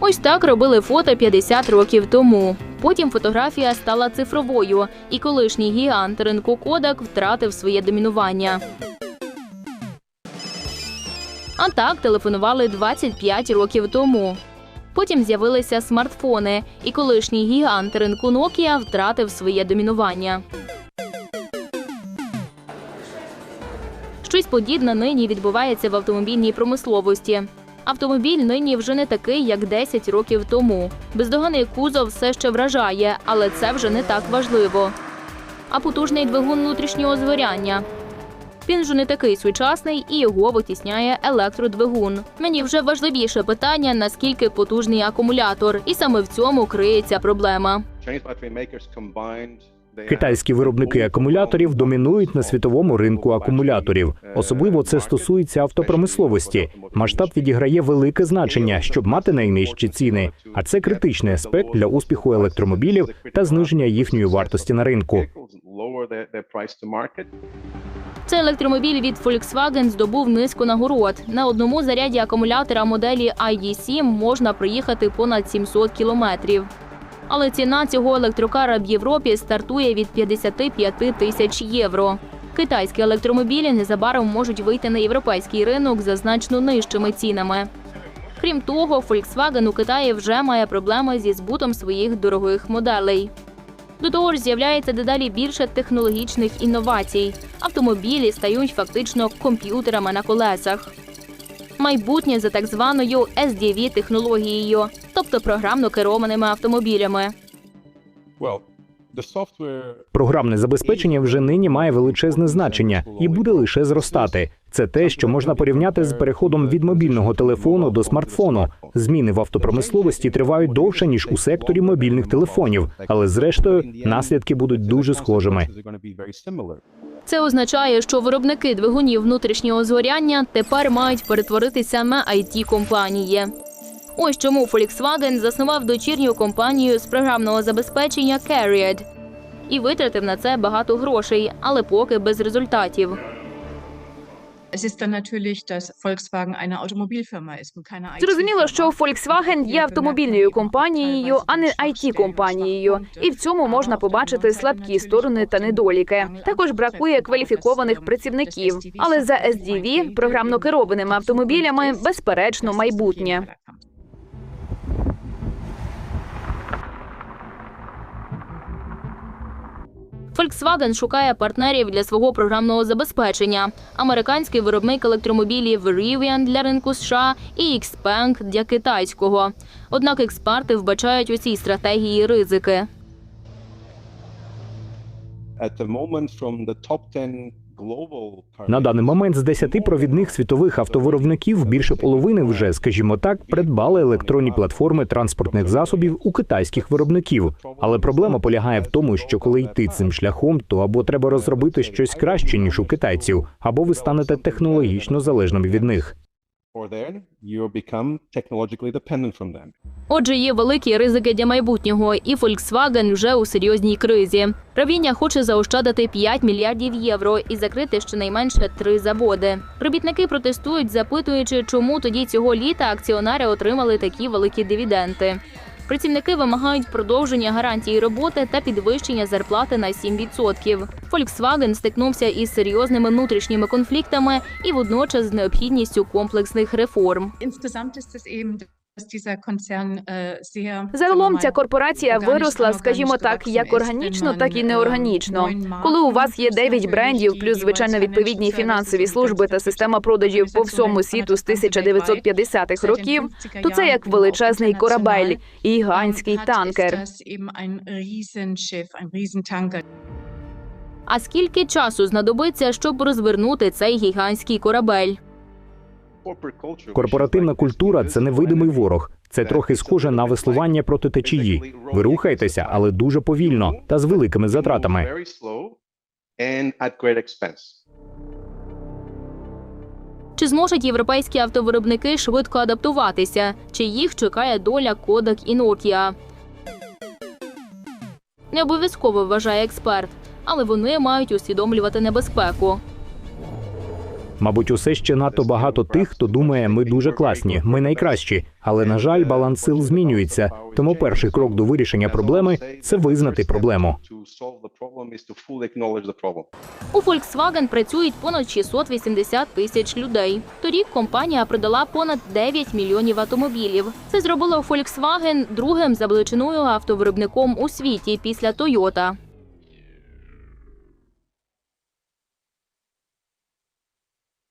Ось так робили фото 50 років тому. Потім фотографія стала цифровою, і колишній гігант ринку Kodak втратив своє домінування. А так телефонували 25 років тому. Потім з'явилися смартфони, і колишній гігант ринку Nokia втратив своє домінування. Щось подібне нині відбувається в автомобільній промисловості. Автомобіль нині вже не такий, як 10 років тому. Бездоганний кузов все ще вражає, але це вже не так важливо. А потужний двигун внутрішнього згоряння. Він вже не такий сучасний і його витісняє електродвигун. Мені вже важливіше питання, наскільки потужний акумулятор, і саме в цьому криється проблема. Китайські виробники акумуляторів домінують на світовому ринку акумуляторів. Особливо це стосується автопромисловості. Масштаб відіграє велике значення, щоб мати найнижчі ціни. А це критичний аспект для успіху електромобілів та зниження їхньої вартості на ринку. Цей електромобіль від Volkswagen здобув низку нагород. На одному заряді акумулятора моделі ID7 можна проїхати понад 700 кілометрів. Але ціна цього електрокара в Європі стартує від 55 тисяч євро. Китайські електромобілі незабаром можуть вийти на європейський ринок за значно нижчими цінами. Крім того, Volkswagen у Китаї вже має проблеми зі збутом своїх дорогих моделей. До того ж, з'являється дедалі більше технологічних інновацій. Автомобілі стають фактично комп'ютерами на колесах. Майбутнє за так званою SDV технологією, тобто програмно керованими автомобілями. Програмне забезпечення вже нині має величезне значення і буде лише зростати. Це те, що можна порівняти з переходом від мобільного телефону до смартфону. Зміни в автопромисловості тривають довше ніж у секторі мобільних телефонів, але зрештою наслідки будуть дуже схожими. Це означає, що виробники двигунів внутрішнього згоряння тепер мають перетворитися на it компанії Ось чому Volkswagen заснував дочірню компанію з програмного забезпечення Carried і витратив на це багато грошей, але поки без результатів. Es ist dann natürlich, dass Volkswagen eine Automobilfirma ist und keine Зрозуміло, що Volkswagen є автомобільною компанією, а не it компанією І в цьому можна побачити слабкі сторони та недоліки. Також бракує кваліфікованих працівників. Але за SDV, програмно керованими автомобілями, безперечно, майбутнє. Volkswagen шукає партнерів для свого програмного забезпечення. Американський виробник електромобілів Rivian для ринку США і Xpeng для китайського. Однак експерти вбачають у цій стратегії ризики. At the moment, from the top 10 global car На даний момент з 10 провідних світових автовиробників більше половини вже, скажімо так, придбали електронні платформи транспортних засобів у китайських виробників. Але проблема полягає в тому, що коли йти цим шляхом, то або треба розробити щось краще ніж у китайців, або ви станете технологічно залежними від них. Отже, є великі ризики для майбутнього, і Volkswagen вже у серйозній кризі. Правління хоче заощадити 5 мільярдів євро і закрити щонайменше три заводи. Робітники протестують, запитуючи, чому тоді цього літа акціонари отримали такі великі дивіденти. Працівники вимагають продовження гарантії роботи та підвищення зарплати на 7%. Volkswagen стикнувся із серйозними внутрішніми конфліктами і водночас з необхідністю комплексних реформ. Äh, Загалом ця корпорація виросла, скажімо так, як органічно, так і неорганічно. Коли у вас є 9 брендів, плюс звичайно відповідні фінансові служби та система продажів по всьому світу з 1950-х років, то це як величезний корабель і гігантський танкер. А скільки часу знадобиться, щоб розвернути цей гігантський корабель? Корпоративна культура це невидимий ворог. Це трохи схоже на веслування проти течії. Ви рухаєтеся, але дуже повільно та з великими затратами. Чи зможуть європейські автовиробники швидко адаптуватися? Чи їх чекає доля Kodak і Nokia? Не обов'язково вважає експерт, але вони мають усвідомлювати небезпеку. Мабуть, усе ще надто багато тих, хто думає, ми дуже класні, ми найкращі. Але на жаль, баланс сил змінюється. Тому перший крок до вирішення проблеми це визнати проблему. У Volkswagen працюють понад 680 тисяч людей. Торік компанія продала понад 9 мільйонів автомобілів. Це зробило Volkswagen другим за величиною автовиробником у світі після Toyota.